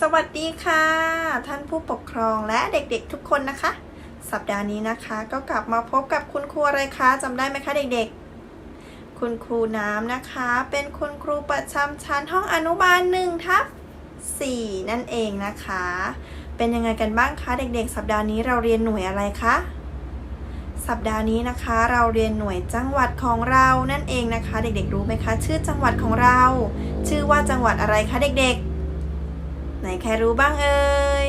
สวัสดีค่ะ ท่านผู้ปกครองและเด็กๆทุกคนนะคะ สัปดาห์นี้นะคะ ก็กลับมาพบกับคุณครูอะไรคะจำได้ไหมคะเด็กๆ คุณครูน้ำนะคะ เป็นคุณครูประจำชั้นห้องอนุบาลหนึ่งทับสี่นั่นเองนะคะ เป็นยังไงกันบ้างคะเด็กๆ สัปดาห์นี้เราเรียนหน่วยอะไรคะสัปดาห์นี้นะคะเราเรียนหน่วยจังหวัดของเรานั่นเองนะคะ เด็กๆรู้ไหมคะ ชื่อจังหวัดของเรา ชื่อว่าจังหวัดอะไรคะเด็กๆ ไหนใครรู้บ้างเอ่ย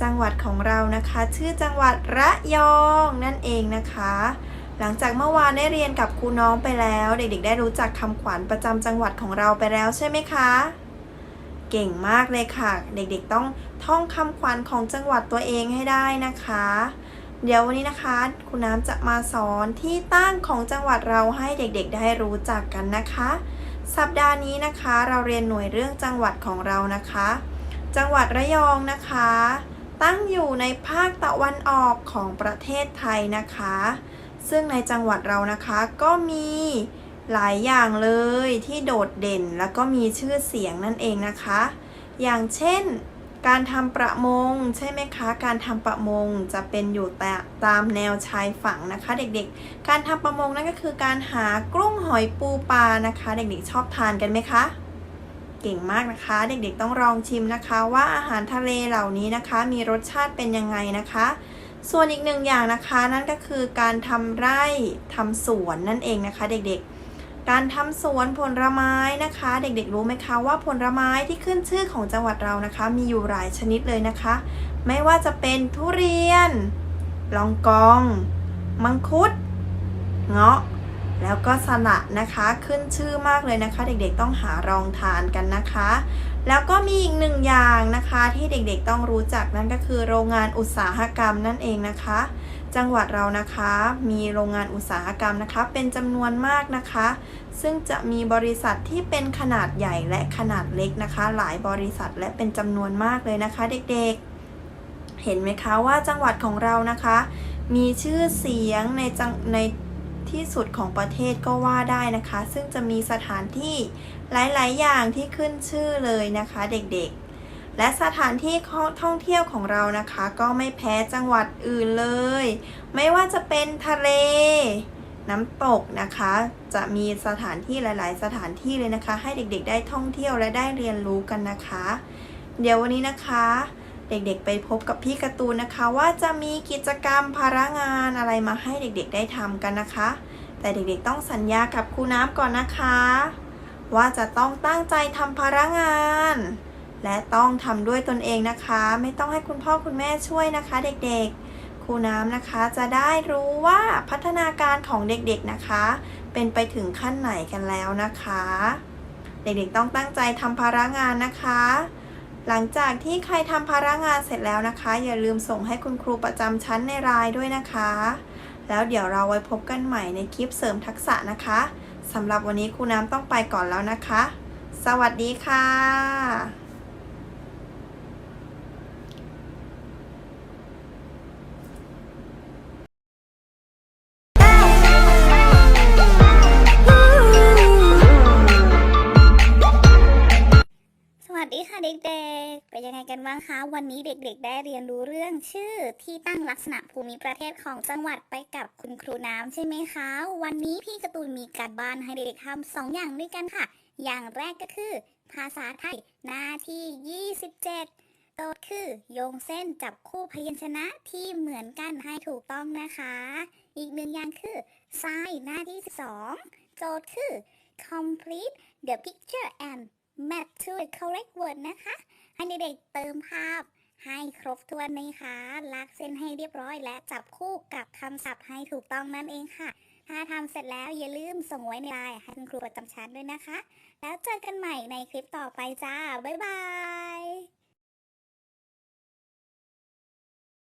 จังหวัดของเรานะคะ ชื่อจังหวัดระยองนั่นเองนะคะ หลังจากเมื่อวานได้เรียนกับครูน้องไปแล้ว เด็กๆ ได้รู้จักคำขวัญประจำจังหวัดของเราไปแล้วใช่ไหมคะเก่งมากเลยค่ะ เด็กๆต้องท่องคำขวัญของจังหวัดตัวเองให้ได้นะคะ เดี๋ยววันนี้นะคะคุณน้ำจะมาสอนที่ตั้งของจังหวัดเราให้เด็กๆได้รู้จักกันนะคะ สัปดาห์นี้นะคะ เราเรียนหน่วยเรื่องจังหวัดของเรานะคะ จังหวัดระยองนะคะ ตั้งอยู่ในภาคตะวันออกของประเทศไทยนะคะ ซึ่งในจังหวัดเรานะคะก็มีหลายอย่างเลยที่โดดเด่นแล้วก็มีชื่อเสียงนั่นเองนะคะ อย่างเช่น การทำประมงใช่ไหมคะ การทำประมงจะเป็นอยู่แต่ตามแนวชายฝั่งนะคะ เด็กๆ การทำประมงนั่นก็คือการหากุ้งหอยปูปลานะคะ เด็กๆชอบทานกันไหมคะ เก่งมากนะคะ เด็กๆต้องลองชิมนะคะ ว่าอาหารทะเลเหล่านี้นะคะ มีรสชาติเป็นยังไงนะคะ ส่วนอีกหนึ่งอย่างนะคะนั่นก็คือการทำไร่ทำสวนนั่นเองนะคะ เด็กๆ การทำสวนผลไม้นะคะ เด็กๆรู้ไหมคะว่าผลไม้ที่ขึ้นชื่อของจังหวัดเรานะคะ มีอยู่หลายชนิดเลยนะคะ ไม่ว่าจะเป็นทุเรียน ลองกอง มังคุด เงาะ แล้วก็สละนะคะขึ้นชื่อมากเลยนะคะ เด็กๆต้องหารองทานกันนะคะ แล้วก็มีอีกหนึ่งอย่างนะคะที่เด็กๆต้องรู้จักนั่นก็คือโรงงานอุตสาหกรรมนั่นเองนะคะ จังหวัดเรานะคะ มีโรงงานอุตสาหกรรมนะคะ เป็นจำนวนมากนะคะ ซึ่งจะมีบริษัทที่เป็นขนาดใหญ่และขนาดเล็กนะคะ หลายบริษัทและเป็นจำนวนมากเลยนะคะ เด็กๆ เห็นไหมคะว่าจังหวัดของเรานะคะ มีชื่อเสียงในจังในที่สุดของประเทศก็ว่าได้นะคะ ซึ่งจะมีสถานที่หลาย ๆ อย่างที่ขึ้นชื่อเลยนะคะ เด็กๆ และสถานที่ท่องเที่ยวของเรานะคะ ก็ไม่แพ้จังหวัดอื่นเลย ไม่ว่าจะเป็นทะเล น้ำตกนะคะ จะมีสถานที่หลาย ๆ สถานที่เลยนะคะ ให้เด็กๆ ได้ท่องเที่ยวและได้เรียนรู้กันนะคะ เดี๋ยววันนี้นะคะ เด็กๆ ไปพบกับพี่การ์ตูนนะคะ ว่าจะมีกิจกรรมภาระงานอะไรมาให้เด็กๆ ได้ทำกันนะคะ แต่เด็กๆ ต้องสัญญากับครูน้ำก่อนนะคะ ว่าจะต้องตั้งใจทำภาระงาน และต้องทำด้วยตนเองนะคะ ไม่ต้องให้คุณพ่อคุณแม่ช่วยนะคะ เด็กๆ ครูน้ำนะคะจะได้รู้ว่าพัฒนาการของเด็กๆนะคะ เป็นไปถึงขั้นไหนกันแล้วนะคะ เด็กๆต้องตั้งใจทำภาระงานนะคะ หลังจากที่ใครทำภาระงานเสร็จแล้วนะคะ อย่าลืมส่งให้คุณครูประจำชั้นในไลน์ด้วยนะคะ แล้วเดี๋ยวเราไว้พบกันใหม่ในคลิปเสริมทักษะนะคะสำหรับวันนี้ครูน้ำต้องไปก่อนแล้วนะคะ สวัสดีค่ะ เป็นยังไงกันบ้างคะ วันนี้เด็กๆ ได้เรียนรู้เรื่องชื่อที่ตั้งลักษณะภูมิประเทศของจังหวัดไปกับคุณครูน้ำใช่ไหมคะ วันนี้พี่การ์ตูนมีการบ้านให้เด็กๆทำสองอย่างด้วยกันค่ะ อย่างแรกก็คือ ภาษาไทยหน้าที่ 27 โจทย์คือโยงเส้นจับคู่พยัญชนะที่เหมือนกันให้ถูกต้องนะคะ อีกหนึ่งอย่างคือ sign หน้าที่ 12 โจทย์คือ complete the picture and m a t to the correct word นะคะ ให้เด็กๆเติมภาพให้ครบถ้วนนะคะลากเส้นให้เรียบร้อย และจับคู่กับคำศัพท์ให้ถูกต้องนั่นเองค่ะ ถ้าทำเสร็จแล้วอย่าลืมส่งไว้ในไลน์ให้คุณครูประจำชั้นด้วยนะคะ แล้วเจอกันใหม่ในคลิปต่อไปจ้า บ๊ายบาย